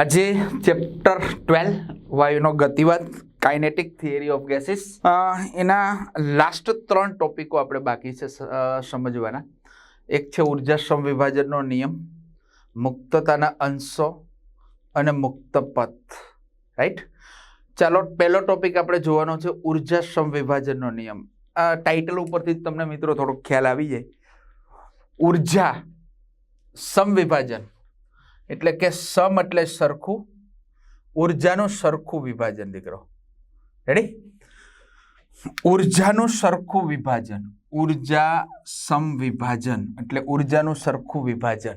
આજે chapter twelve વાયુનો ગતિવાદ કાઇનેટિક થિયરી ઓફ ગેસીસ એના લાસ્ટ ત્રણ ટોપિકો આપણે બાકી છે સમજવાના. એક છે ઊર્જા સમવિભાજનનો નિયમ, મુક્તતાના અંશો અને મુક્ત પથ. રાઈટ ચાલો, પહેલો ટોપિક આપણે જોવાનો છે ઊર્જા સમવિભાજનનો નિયમ. ટાઇટલ ઉપરથી જ તમને મિત્રો થોડોક ખ્યાલ આવી જાય. ઊર્જા સમવિભાજન એટલે કે સમ એટલે સરખું, ઉર્જાનું સરખું વિભાજન, દીકરો. રેડી ઉર્જાનું સરખું વિભાજન. ઊર્જા સમવિભાજન એટલે ઉર્જાનું સરખું વિભાજન.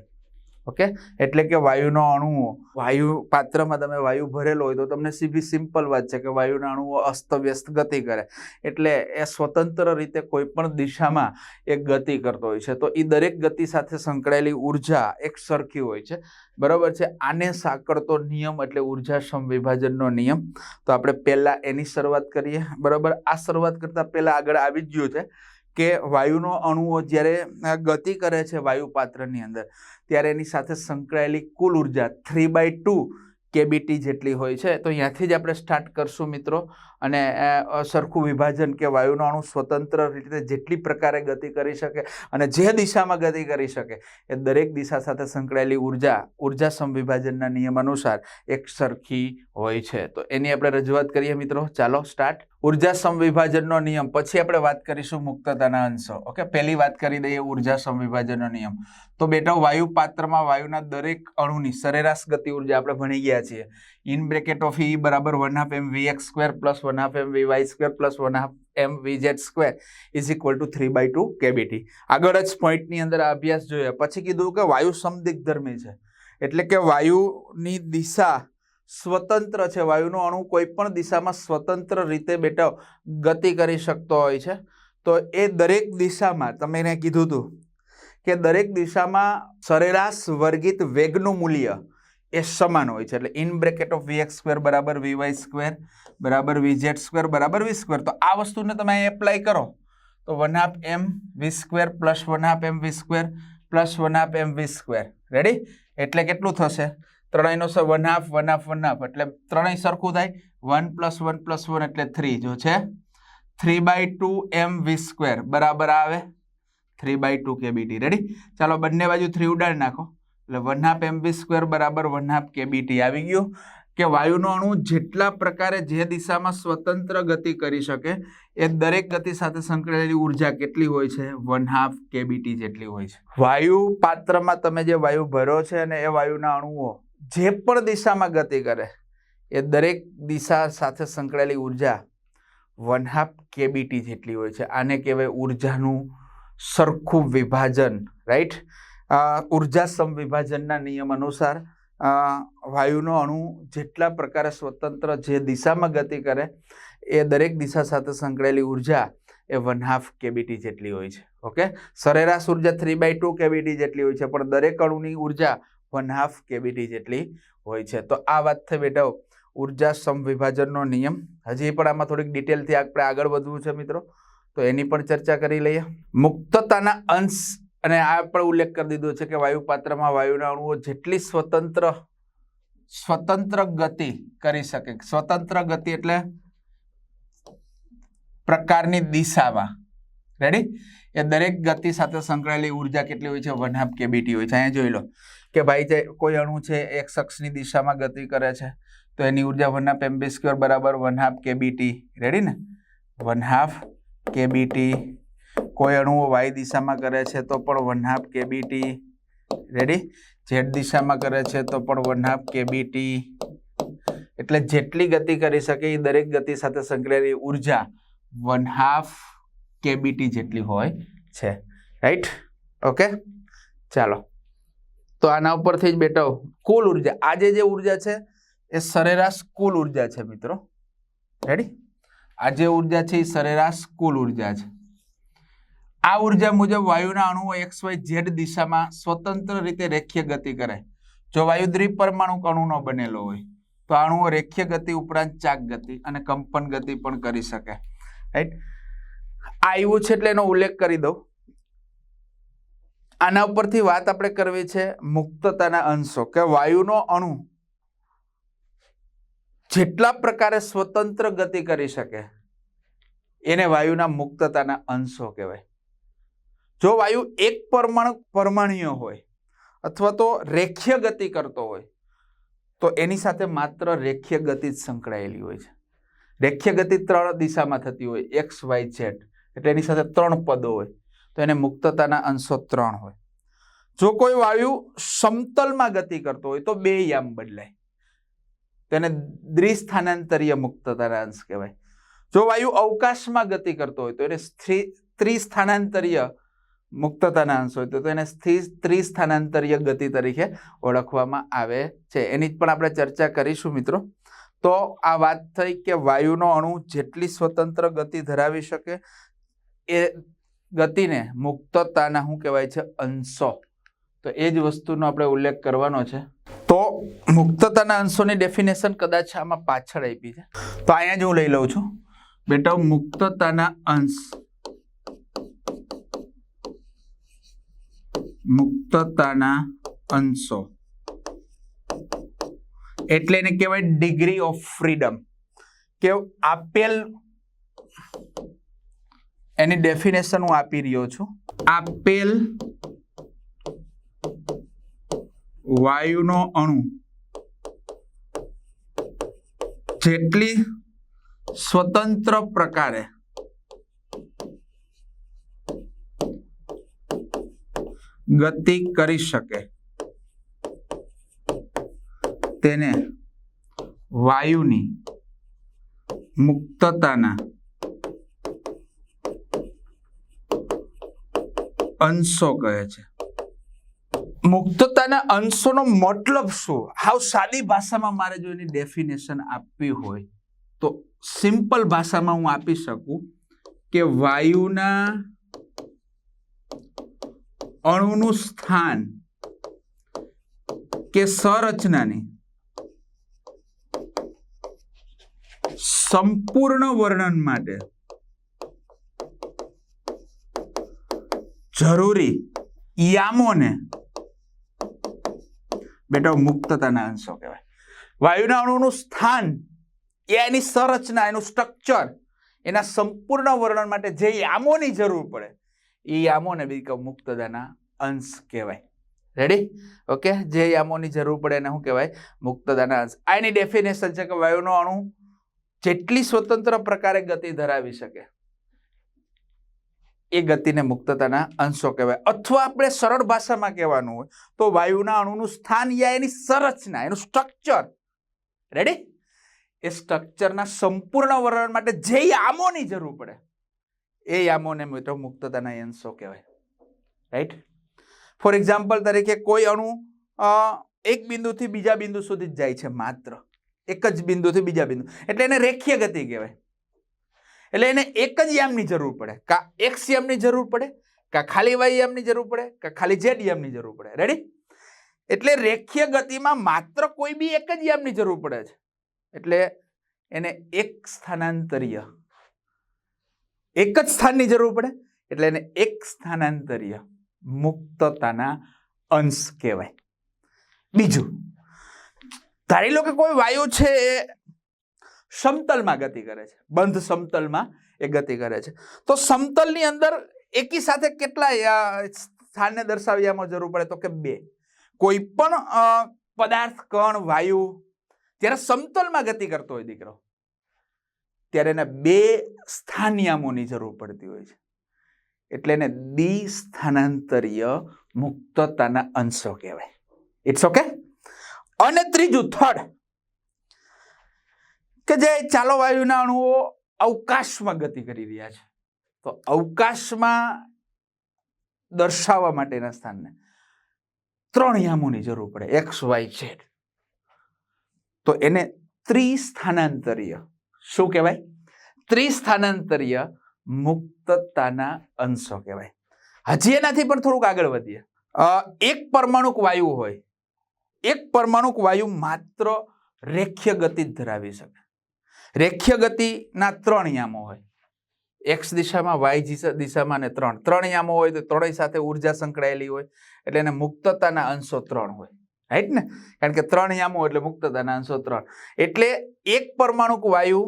ઓકે? એટલે કે વાયુનો અણુઓ વાયુ પાત્રમાં તમે વાયુ ભરેલો હોય તો તમને સીધી સિમ્પલ વાત છે કે વાયુના અણુઓ અસ્તવ્યસ્ત ગતિ કરે. એટલે એ સ્વતંત્ર રીતે કોઈ પણ દિશામાં એક ગતિ કરતો હોય છે. તો એ દરેક ગતિ સાથે સંકળાયેલી ઊર્જા એક સરખી હોય છે. બરાબર છે? આને સાંકળતો નિયમ એટલે ઊર્જા સમવિભાજનનો નિયમ. તો આપણે પહેલાં એની શરૂઆત કરીએ. બરાબર? આ શરૂઆત કરતાં પહેલાં આગળ આવી જ ગયું છે. કે વાયુનો અણુઓ જ્યારે ગતિ કરે છે વાયુ પાત્રની અંદર, ત્યારે એની સાથે સંકળાયેલી કુલ ઊર્જા, થ્રી બાય ટુ કેબીટી જેટલી હોય છે. તો અહીંયાથી જ આપણે સ્ટાર્ટ કરશું મિત્રો. અને સરખું વિભાજન કે વાયુનો અણુ સ્વતંત્ર રીતે જેટલી પ્રકારે ગતિ કરી શકે અને જે દિશામાં ગતિ કરી શકે, એ દરેક દિશા સાથે સંકળાયેલી ઊર્જા ઊર્જા સમવિભાજનના નિયમ અનુસાર એક સરખી હોય છે. તો એની આપણે રજૂઆત કરીએ મિત્રો. ચાલો સ્ટાર્ટ ઊર્જા સમવિભાજનનો નિયમ. પછી આપણે વાત કરીશું મુક્તતાના અંશો. ઓકે પહેલી વાત કરી દઈએ ઊર્જા સમવિભાજનનો નિયમ. તો બેટા વાયુ પાત્રમાં વાયુના દરેક અણુની સરેરાશ ગતિ ઊર્જા આપણે ભણી ગયા છીએ. ઇન બ્રેકેટ ઓફ ઈ બરાબર one half M V X square plus one half M V Y square plus one half M V Z square is equal to three by two KBT આગળ જ પોઈન્ટની અંદર આ અભ્યાસ જોઈએ. પછી કીધું કે વાયુ સમદિગ્ધર્મી છે. એટલે કે વાયુની દિશા સ્વતંત્ર છે. વાયુનો અણુ કોઈ પણ દિશામાં સ્વતંત્ર રીતે બેટા ગતિ કરી શકતો હોય છે. તો એ દરેક દિશામાં, તમે એને કીધું હતું કે દરેક દિશામાં સરેરાશ વર્ગિત વેગનું મૂલ્ય એ સમાન હોય છે. એટલે in bracket of V X square બરાબર વી વાય સ્ક્વેર બરાબર વી ઝેડ સ્ક્વેર બરાબર વી સ્ક્વેર તો આ વસ્તુને તમે એપ્લાય કરો. તો one half M V square plus one half M V square plus one half M V square ready એટલે કેટલું થશે? ત્રણેયનો છે one half one half one half એટલે ત્રણેય સરખું થાય. One plus one plus one એટલે થ્રી જો છે. Three by two M V square બરાબર આવે? Three by two KBT ready ચાલો બંને બાજુ થ્રી ઉડાડી નાખો. એટલે one half M V square બરાબર વન હાફ કેબીટી આવી ગયું કે વાયુનો અણુ જેટલા પ્રકારે જે દિશામાં સ્વતંત્ર ગતિ કરી શકે એ દરેક ગતિ સાથે સંકળાયેલી ઊર્જા કેટલી હોય છે? વન હાફ કેબીટી જેટલી હોય છે. વાયુ પાત્રમાં તમે જે વાયુ ભરો છે અને એ વાયુના અણુઓ જે પણ દિશામાં ગતિ કરે એ દરેક દિશા સાથે સંકળાયેલી ઊર્જા વન હાફ કેબીટી જેટલી હોય છે. આને કહેવાય ઉર્જાનું સરખું વિભાજન રાઈટ ઊર્જા સમવિભાજનના નિયમ અનુસાર વાયુનો અણુ જેટલા પ્રકારે સ્વતંત્ર જે દિશામાં ગતિ કરે, એ દરેક દિશા સાથે સંકળાયેલી ઊર્જા એ વન હાફ કેબીટી જેટલી હોય છે. ઓકે? સરેરાશ ઊર્જા થ્રી બાય ટુ કેબીટી જેટલી હોય છે, પણ દરેક અણુની ઊર્જા વન હાફ કેબીટી જેટલી હોય છે. તો આ વાત થઈ બેટા. ઊર્જા સમવિભાજનનો નિયમ. હજી પણ આમાં થોડીક ડિટેલથી આપણે આગળ વધવું છે મિત્રો. તો એની પણ ચર્ચા કરી લઈએ. મુક્તતાના અંશ અને આ પણ ઉલ્લેખ કરી દીધો છે કે વાયુપાત્રમાં વાયુના અણુઓ જેટલી સ્વતંત્ર સ્વતંત્ર ગતિ કરી શકે, સ્વતંત્ર ગતિ એટલે પ્રકારની દિશામાં. રેડી એ દરેક ગતિ સાથે સંકળાયેલી ઊર્જા કેટલી હોય છે? વન હાફ કેબીટી હોય છે. અહીંયા જોઈ લો કે ભાઈ જે કોઈ અણુ છે, એક શખ્સની દિશામાં ગતિ કરે છે, તો એની ઊર્જા વન હાફ એમ બી બરાબર વન હાફ કેબીટી રેડી ને? વન હાફ કેબીટી કોઈ અણુઓ વાય દિશામાં કરે છે તો પણ one half KBT ready Z દિશામાં કરે છે તો પણ વન હાફ કેબીટી એટલે જેટલી ગતિ કરી શકે એ દરેક ગતિ સાથે સંકળાયેલી ઊર્જા વન હાફ કેબીટી જેટલી હોય છે. રાઈટ ઓકે ચાલો. તો આના ઉપરથી જ બેટા કુલ ઊર્જા. આજે જે ઊર્જા છે, એ સરેરાશ કુલ ઊર્જા છે મિત્રો. રેડી આ જે ઊર્જા છે એ સરેરાશ કુલ ઊર્જા છે. આ ઊર્જા મુજબ વાયુના અણુઓ એક્સ વાય ઝેડ દિશામાં સ્વતંત્ર રીતે રેખીય ગતિ કરે. જો વાયુ દ્વિપરમાણુ અણુનો બનેલો હોય, તો અણુઓ રેખીય ગતિ ઉપરાંત ચાક ગતિ અને કંપન ગતિ પણ કરી શકે. રાઈટ આ આવ્યું છે એટલે એનો ઉલ્લેખ કરી દઉં. આના ઉપરથી વાત આપણે કરવી છે મુક્તતાના અંશો, કે વાયુનો અણુ જેટલા પ્રકારે સ્વતંત્ર ગતિ કરી શકે, એને વાયુના મુક્તતાના અંશો કહેવાય. જો વાયુ એક પરમાણુ પરમાણીય હોય અથવા તો રેખીય ગતિ કરતો હોય, તો એની સાથે માત્ર રેખીય ગતિ જ સંકળાયેલી હોય છે. રેખીય ગતિ ત્રણ દિશામાં થતી હોય, એક્સ, વાય, ઝેડ, એટલે એની સાથે ત્રણ પદો હોય, તો એને મુક્તતાના અંશો ત્રણ હોય. જો કોઈ વાયુ સમતલમાં ગતિ કરતો હોય, તો બે યામ બદલાય. તેને દ્વિસ્થાનાંતરીય મુક્તતાના અંશ કહેવાય. જો વાયુ અવકાશમાં ગતિ કરતો હોય, તો એને સ્થિ- ત્રિસ્થાનાંતરીય મુક્તતાના અંશ હોય તો તેને સ્થિર ત્રિસ્થાનાંતરીય ગતિ તરીકે ઓળખવામાં આવે છે. એની જ પણ આપણે ચર્ચા કરીશું મિત્રો. તો આ વાત થઈ કે વાયુનો અણુ જેટલી સ્વતંત્ર ગતિ ધરાવી શકે, એ ગતિને મુક્તતાના શું કહેવાય છે? અંશો. તો એ જ વસ્તુનો આપણે ઉલ્લેખ કરવાનો છે. તો મુક્તતાના અંશોની ડેફિનેશન કદાચ આમાં પાછળ આપી છે. તો અહીંયા જ હું લઈ લઉં છું. બેટા મુક્તતાના અંશ. મુક્તતાના અંશો. એટલે એને કહેવાય ડિગ્રી ઓફ ફ્રીડમ કે આપેલ એની ડેફિનેશન હું આપી રહ્યો છું. આપેલ વાયુનો અણુ જેટલી સ્વતંત્ર પ્રકારે ગતિ કરી શકે. તેને વાયુની મુક્તતાના અંશો કહે છે. મુક્તતાના અંશોનો મતલબ શું? હાવ સાદી ભાષામાં મારે જો એની ડેફિનેશન આપવી હોય તો સિમ્પલ ભાષામાં હું આપી શકું કે વાયુના અણુનું સ્થાન કે સંરચનાની સંપૂર્ણ વર્ણન માટે જરૂરી યામોને બેટા મુક્તતાના અંશો કહેવાય. વાયુના અણુનું સ્થાન એની સંરચના, એનું સ્ટ્રક્ચર એના સંપૂર્ણ વર્ણન માટે જે યામોની જરૂર પડે એ યામોને બી મુક્તદાના અંશ કહેવાય. રેડી ઓકે જે યામોની જરૂર પડે એને શું કહેવાય? મુક્તદાના અંશ. આ એની ડેફિનેશન છે કે વાયુનો અણુ જેટલી સ્વતંત્ર પ્રકારે ગતિ ધરાવી શકે, એ ગતિને મુક્તતાના અંશો કહેવાય. અથવા આપણે સરળ ભાષામાં કહેવાનું હોય તો વાયુના અણુનું સ્થાન યા એની સંરચના, એનું સ્ટ્રક્ચર રેડી એ સ્ટ્રક્ચરના સંપૂર્ણ વર્ણન માટે જે યામોની જરૂર પડે એ યામોને મિત્રો મુક્તતાના અંશો કહેવાય. રાઈટ ફોર એક્ઝામ્પલ તરીકે કોઈ અણુ એક બિંદુથી બીજા બિંદુ સુધી જ જાય છે માત્ર. એક જ બિંદુથી બીજા બિંદુ. એટલે એને રેખીય ગતિ કહેવાય. એટલે એને એક જ યામની જરૂર પડે. કા એક્સ યામની જરૂર પડે, કા ખાલી વાય યામની જરૂર પડે, કા ખાલી ઝેડ યામની જરૂર પડે. રેડી એટલે રેખીય ગતિમાં માત્ર કોઈ બી એક જ યામની જરૂર પડે છે. એટલે એને એક સ્થાનાંતરીય એક જ સ્થાનની જરૂર પડે? એટલે એને એક સ્થાનાંતરીય મુક્તતાના અંશ કહેવાય. બીજું, ધારી લો કે કોઈ વાયુ છે એ સમતલમાં ગતિ કરે છે. બંધ સમતલમાં એ ગતિ કરે છે. તો સમતલની અંદર એકી સાથે કેટલા સ્થાનને દર્શાવ્યામાં જરૂર પડે તો કે બે. કોઈ પણ પદાર્થ, કણ, વાયુ ત્યારે સમતલમાં ગતિ કરતો હોય દીકરો, ત્યારે એને બે સ્થાનિયામોની જરૂર પડતી હોય છે. એટલે એને દ્વિસ્થાનાંતરીય મુક્તતાના અંશો કહેવાય. ઇટ્સ ઓકે અને ત્રીજું થર્ડ કે જે ચાલો વાયુના અણુઓ અવકાશમાં ગતિ કરી રહ્યા છે. તો અવકાશમાં દર્શાવવા માટેના સ્થાનને ત્રણ યામોની જરૂર પડે. એક્સ વાય ઝેડ તો એને ત્રિસ્થાનાંતરીય શું કહેવાય? ત્રિસ્થાનાંતરીય મુક્તતાના અંશો કહેવાય. હજી એનાથી પણ થોડુંક આગળ વધીએ. એક પરમાણુક વાયુ હોય, એક પરમાણુક વાયુ માત્ર રેખ્ય ગતિ ધરાવી શકે. રેખ્ય ગતિના ત્રણ યામો હોય. એક્સ દિશામાં, વાય દિશામાં અને ત્રણ. ત્રણ યામો હોય તો ત્રણેય સાથે ઊર્જા સંકળાયેલી હોય, એટલે એને મુક્તતાના અંશો ત્રણ હોય. રાઈટ ને? કારણ કે ત્રણ યામો એટલે મુક્તતાના અંશો ત્રણ. એટલે એક પરમાણુક વાયુ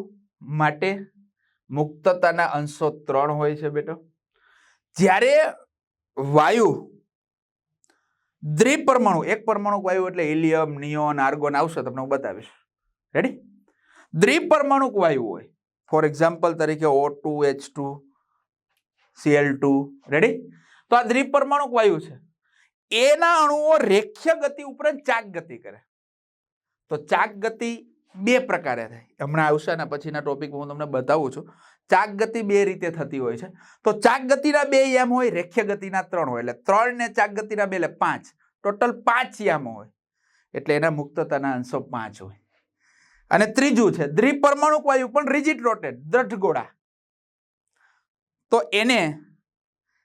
માટે મુક્તતાના અંશો ત્રણ હોય છે બેટો. જ્યારે વાયુ દ્વિપરમાણુ, એક પરમાણુક વાયુ એટલે હિલિયમ, નિયોન, આર્ગોન આવશે તમને હું બતાવીશ. રેડી દ્વિપરમાણુક વાયુ હોય. ફોર એક્ઝામ્પલ તરીકે O two H two CL two ready તો આ દ્વિપરમાણુક વાયુ છે. એના અણુઓ રેખ્ય ગતિ ઉપરાંત ચાક ગતિ કરે. તો ચાક ગતિ બે પ્રકારે થાય. હમણાં આવશે અને પછીના ટોપિક હું તમને બતાવું છું. ચાક ગતિ બે રીતે થતી હોય છે. તો ચાક ગતિના બે યામ હોય, રેખ્ય ગતિના ત્રણ હોય. એટલે ત્રણ ને ચાક ગતિના બે, એટલે પાંચ. ટોટલ પાંચ યામો હોય. એટલે એના મુક્તતાના અંશો પાંચ હોય. અને ત્રીજું છે દ્વિપરમાણુક વાયુ પણ રિજિટ રોટેડ દ્રઢ ગોળા. તો એને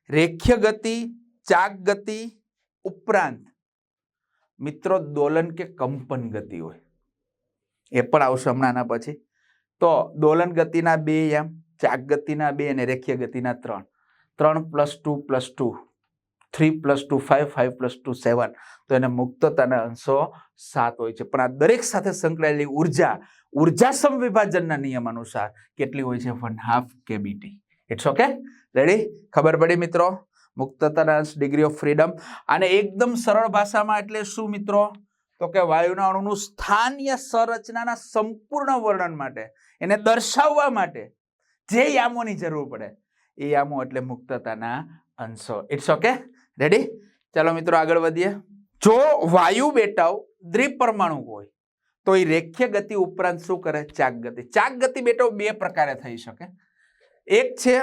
રેખ્ય ગતિ, ચાક ગતિ ઉપરાંત મિત્રો દોલન કે કંપન ગતિ હોય. એ પણ આવશે હમણાંના પછી. તો દોલન ગતિના બે એમ, ચાક ગતિના બે અને રેખીય ગતિના ત્રણ. ત્રણ plus two plus two three plus two five five plus two seven તો એને મુક્તતાના અંશો સાત હોય છે. પણ આ દરેક સાથે સંકળાયેલી ઊર્જા ઊર્જા સમવિભાજનના નિયમ અનુસાર કેટલી હોય છે? One half KBT it's okay ready ખબર પડી મિત્રો? મુક્તતાના અંશ ડિગ્રી ઓફ ફ્રીડમ અને એકદમ સરળ ભાષામાં એટલે શું મિત્રો? તો કે વાયુના અણુનું સ્થાન યા સંરચનાના સંપૂર્ણ વર્ણન માટે, એને દર્શાવવા માટે જે યામોની જરૂર પડે, એ યામો એટલે મુક્તતાના અંશો. ઇટ્સ ઓકે રેડી ચાલો મિત્રો આગળ વધીએ. જો વાયુ બેટાઓ દ્વિપરમાણુ હોય, તો એ રેખ્ય ગતિ ઉપરાંત શું કરે? ચાક ગતિ. ચાક ગતિ બેટો બે પ્રકારે થઈ શકે. એક છે,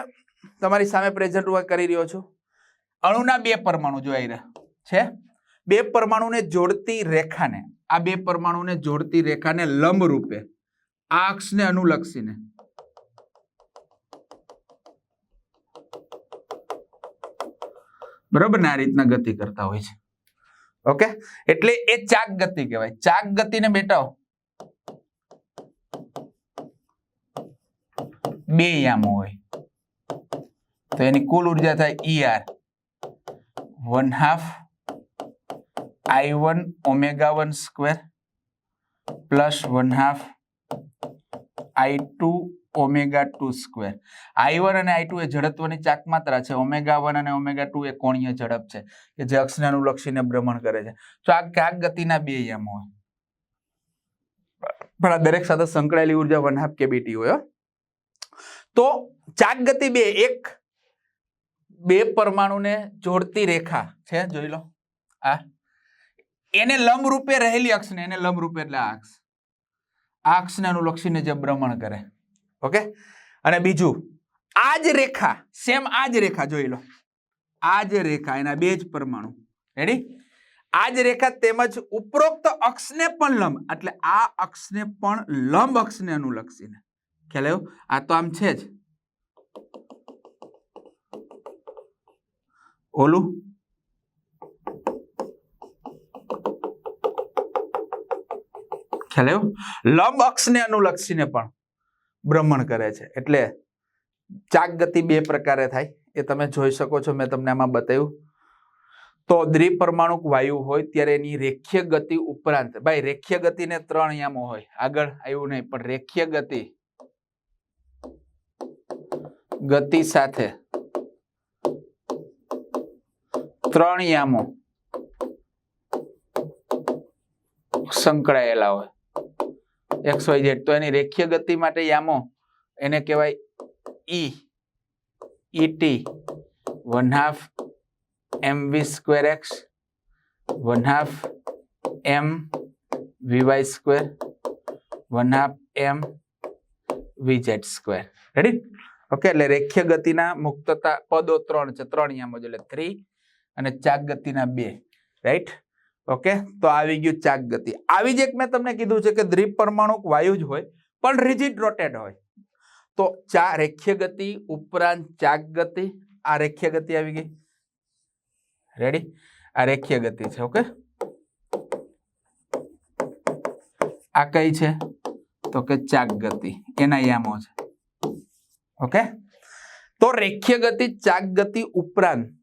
તમારી સામે પ્રેઝન્ટ કરી રહ્યો છું. અણુના બે પરમાણુ જોઈ રહ્યા છે? બે પરમાણુને જોડતી રેખાને, આ બે પરમાણુને જોડતી રેખાને લંબ રૂપે આ અક્ષને અનુલક્ષીને. બરોબર ને આ રીતના ગતિ કરતા હોય છે. ઓકે? એટલે એ ચાક ગતિ કહેવાય. ચાક ગતિને બેટાઓ. બે યામો હોય. તો એની કુલ ઊર્જા થાય E R one half I one omega one square plus one half I two omega two square I one અને આઈ ટુ એ જડત્વની ચાક માત્રા છે. ઓમેગા વન અને ઓમેગા ટુ એ કોણીય ઝડપ છે કે જે અક્ષને અનુલક્ષીને ભ્રમણ કરે છે. તો આ કાક ગતિના બે યમો હોય. પણ આ દરેક સાથે સંકળાયેલી ઊર્જા વન હાફ કેબીટી હોય તો ચાક ગતિ બે, એક બે પરમાણુને જોડતી રેખા છે, જોઈ લો. આ એને લંબ રૂપે રહેલી અક્ષને એને લંબ રૂપે એટલે આ અક્ષ. આ અક્ષને અનુલક્ષીને જે ભ્રમણ કરે. ઓકે? અને બીજું, આ જ રેખા, સેમ આ જ રેખા જોઈ લો. આ જ રેખા, એના બે જ પરમાણુ. રેડી આ જ રેખા તેમજ ઉપરોક્ત અક્ષને પણ લંબ, એટલે આ અક્ષને પણ લંબ અક્ષને અનુલક્ષીને. ખ્યાલ આવ્યો? આ તો આમ છે જ. ઓલું ખ્યાલ આવ્યો? લંબ અક્ષને અનુલક્ષીને પણ ભ્રમણ કરે છે. એટલે ચાક ગતિ બે પ્રકારે થાય. એ તમે જોઈ શકો છો, મેં તમને આમાં બતાવ્યું. તો દ્વિપરમાણુક વાયુ હોય ત્યારે એની રેખીય ગતિ ઉપરાંત, ભાઈ, રેખીય ગતિને ત્રણ યામો હોય. આગળ આવ્યું નહીં, પણ રેખીય ગતિ ગતિ સાથે ત્રણ યામો સંકળાયેલા હોય. X Y Z. તો એની રેખીય ગતિ માટે યામો, એને કહેવાય E ET one half M V square X one half M V Y square one half M V Z square ready okay એટલે રેખીય ગતિના મુક્તતા, પદો ત્રણ છે. ત્રણ યામો એટલે થ્રી અને ચાક ગતિના બે. Right okay? તો આવી ગયું ચાક ગતિ. આવી જ એક મેં તમને કીધું છે કે દ્વિપરમાણુક વાયુ જ હોય, પણ રિજિડ રોટેડ હોય. તો ચા રેખ્ય ગતિ ઉપરાંત ચાક ગતિ, આ રેખ્ય ગતિ આવી ગઈ. રેડી આ રેખ્ય ગતિ છે, ઓકે? આ કઈ છે? તો કે ચાક ગતિ. એના યામો છે. ઓકે? તો રેખ્ય ગતિ, ચાક ગતિ ઉપરાંત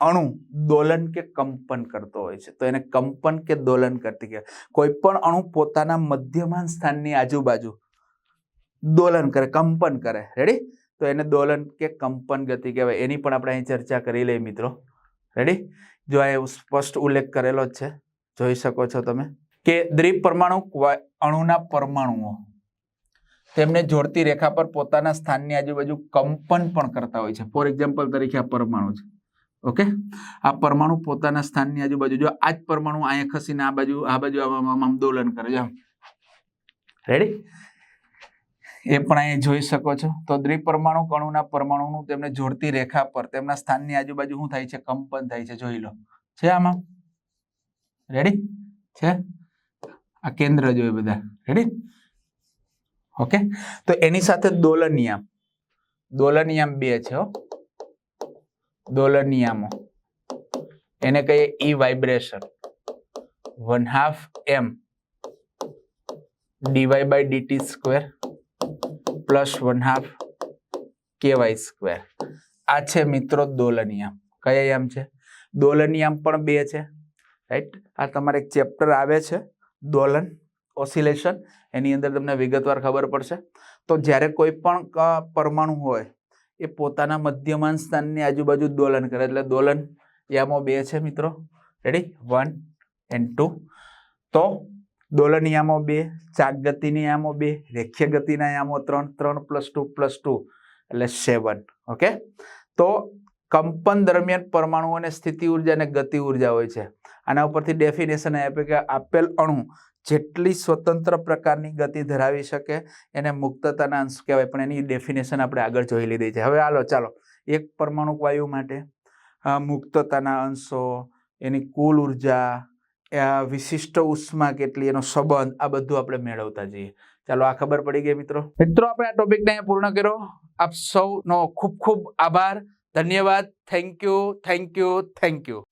અણુ દોલન કે કંપન કરતો હોય છે. તો એને કંપન કે દોલન કરતી કહેવાય. કોઈ પણ અણુ પોતાના મધ્યમાન સ્થાનની આજુબાજુ દોલન કરે, કંપન કરે. રેડી તો એને દોલન કે કંપન ગતિ કહેવાય. એની પણ આપણે અહીં ચર્ચા કરી લઈએ મિત્રો. રેડી જો આ સ્પષ્ટ ઉલ્લેખ કરેલો જ છે. જોઈ શકો છો તમે કે દ્વિપરમાણુ અણુના પરમાણુઓ. તેમને જોડતી રેખા પર પોતાના સ્થાનની આજુબાજુ કંપન પણ કરતા હોય છે. ફોર એક્ઝામ્પલ તરીકે આ પરમાણુ છે. ઓકે? આ પરમાણુ પોતાના સ્થાનની આજુબાજુ, જો આ જ પરમાણુ અહીંયા ખસીને આ બાજુ આ બાજુ આમ દોલન કરે છે રેડી એ પણ અહીંયા જોઈ શકો છો. તો દ્વિપરમાણુ કણુના પરમાણુનું તેમને જોડતી રેખા પર તેમના સ્થાનની આજુબાજુ શું થાય છે? કંપન થાય છે, જોઈ લો. છે આમાં? રેડી છે? આ કેન્દ્ર જોઈએ બધા. Ready okay? તો એની સાથે દોલનિયામ. દોલનિયામ બે છે, હો. દોલનિયામો એને કહીએ E vibration one half M DY by DT square plus one half KY square આ છે મિત્રો દોલનિયામ કયા યામ છે? દોલનિયામ પણ બે છે. રાઈટ આ તમારે એક ચેપ્ટર આવે છે. દોલન ઓસિલેશન એની અંદર તમને વિગતવાર ખબર પડશે. તો જ્યારે કોઈ પણ પરમાણુ હોય એ પોતાના મધ્યમાન સ્થાનની આજુબાજુ દોલન કરે. એટલે દોલન યામો બે છે મિત્રો. રેડી વન એન્ડ ટુ તો દોલન યામો બે ચાક ગતિની યામો બે રેખીય ગતિના યામો ત્રણ ત્રણ પ્લસ ટુ પ્લસ ટુ એટલે સેવન ઓકે તો કંપન દરમિયાન પરમાણુઓને સ્થિતિ ઊર્જા અને ગતિ ઊર્જા હોય છે. આના ઉપરથી ડેફિનેશન આપે કે આપેલ અણુ જેટલી સ્વતંત્ર પ્રકારની ગતિ ધરાવી શકે, એને મુક્તતાના અંશ કહેવાય. પણ એની ડેફિનેશન આપણે આગળ જોઈ લીધી છે. હવે હાલો, ચાલો. એક પરમાણુ વાયુ માટે મુક્તતાના અંશો, એની કુલ ઊર્જા વિશિષ્ટ ઉષ્મા કેટલી, એનો સંબંધ, આ બધું આપણે મેળવતા જઈએ. ચાલો, આ ખબર પડી ગઈ મિત્રો? મિત્રો, આપણે આ ટોપિકને અહીંયા પૂર્ણ કર્યો. આપ સૌનો ખૂબ ખૂબ આભાર. ધન્યવાદ. Thank you thank you thank you